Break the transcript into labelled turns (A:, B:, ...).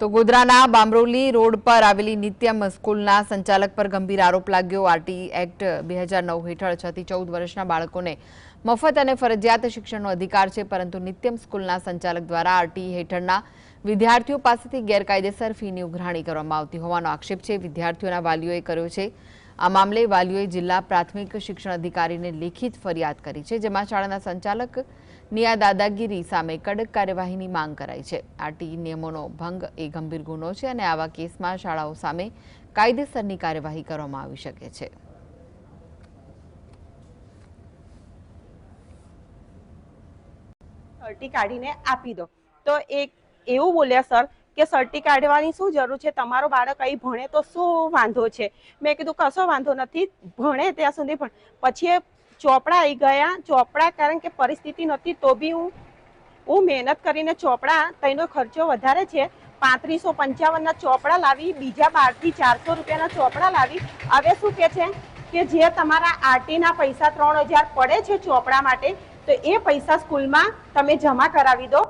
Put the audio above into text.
A: તો ગોધરાના બામરોલી રોડ પર આવેલી નિત્યમ સ્કૂલના સંચાલક પર ગંભીર આરોપ લાગ્યો. આરટી એક્ટ બે હજાર નવ હેઠળ છ થી ચૌદ વર્ષના બાળકોને મફત અને ફરજિયાત શિક્ષણનો અધિકાર છે, પરંતુ નિત્યમ સ્કૂલના સંચાલક દ્વારા આરટી હેઠળના વિદ્યાર્થીઓ પાસેથી ગેરકાયદેસર ફીની ઉઘરાણી કરવામાં આવતી હોવાનો આક્ષેપ છે. વિદ્યાર્થીઓના વાલીઓએ કર્યો છે આ મામલે વાલીઓએ જિલ્લા પ્રાથમિક શિક્ષણ અધિકારીને લેખિત ફરિયાદ કરી છે, જેમાં શાળાના સંચાલક નિયા દાદાગીરી સામે કડક કાર્યવાહીની માંગ કરાઈ છે. આરટી નિયમોનો ભંગ એ ગંભીર ગુનો છે અને આવા કેસમાં શાળાઓ સામે કાયદેસરની કાર્યવાહી કરવામાં આવી શકે છે.
B: સર્ટી કાઢીને આપી દો. તો એક એવું બોલ્યા, સર કે સર્ટી કાઢવાની શું જરૂર છે? તમારો બાળક અહીં ભણે તો શું વાંધો છે? મેં કીધું, કશો વાંધો નથી, ભણે ત્યાં સુધી પણ. પછી ચોપડા આવી ગયા. ચોપડા કારણ કે પરિસ્થિતિ નથી તો બી હું હું મહેનત કરીને ચોપડા, તેનો ખર્ચો વધારે છે. પાંત્રીસો પંચાવનના ચોપડા લાવી, બીજા બારથી ચારસો રૂપિયાના ચોપડા લાવી. હવે શું કે છે? કે જે તમારા આરટીના પૈસા ત્રણ હજાર પડે છે ચોપડા માટે, તો એ પૈસા સ્કૂલમાં તમે જમા કરાવી દો.